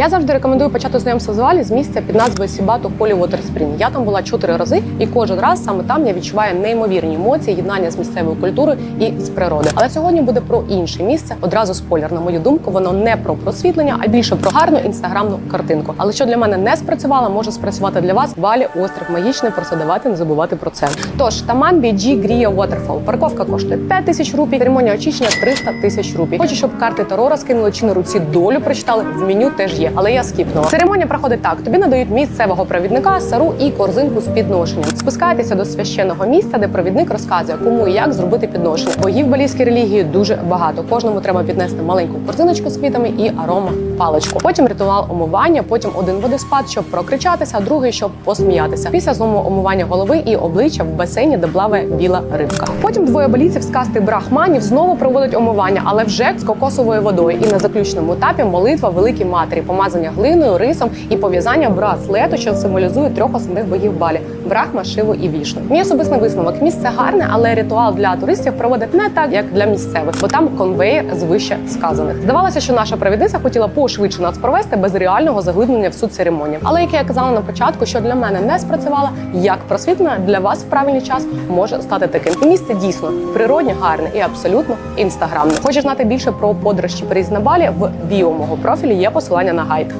Я завжди рекомендую почати знайомство з Валі з місця під назвою Сібату Холі Water Я там була чотири рази, і кожен раз саме там я відчуваю неймовірні емоції, єднання з місцевою культурою і з природи. Але сьогодні буде про інше місце. Одразу спойлер, на мою думку, воно не про просвітлення, а більше про гарну інстаграмну картинку. Але що для мене не спрацювало, може спрацювати для вас. Валі острів магічний. Це давати, не забувати про це. Тож Таман Біджі Грія Waterfall. Парковка коштує 5 тисяч рупій. Церемонія очищення 300 тисяч рупій. Хочу, щоб карти Таро розкинули чи на руці долю прочитали. В меню теж є, але я скіпнула. Церемонія проходить так: тобі надають місцевого провідника, сару і корзинку з підношенням. Спускайтеся до священного місця, де провідник розказує, кому і як зробити підношення. Богів балійській релігії дуже багато. Кожному треба піднести маленьку корзиночку з квітами і арома паличку. Потім ритуал омивання, потім один водоспад, щоб прокричатися, другий щоб посміятися. Після знову омивання голови і обличчя в басейні, де плаває біла рибка. Потім двоє балійців з касти брахманів знову проводять омивання, але вже з кокосовою водою. І на заключному етапі молитва великій матері, помазання глиною, рисом і пов'язання браслету, що символізує трьох основних богів балі брахма, шиву і вішну. Мій особистий висновок місце гарне, але ритуал для туристів проводить не так, як для місцевих, бо там конвейер з вище сказаних. Здавалося, що наша провідниця хотіла пошвидше нас провести без реального заглиблення в суть церемонії. Але як я казала на початку, що для мене не спрацювало, як просвітлення для вас в правильний час може стати таким. Місце дійсно природне, гарне і абсолютно інстаграмне. Хочеш знати більше про подорож чи приїзд на балі? В біо мого профілі є посилання на hype.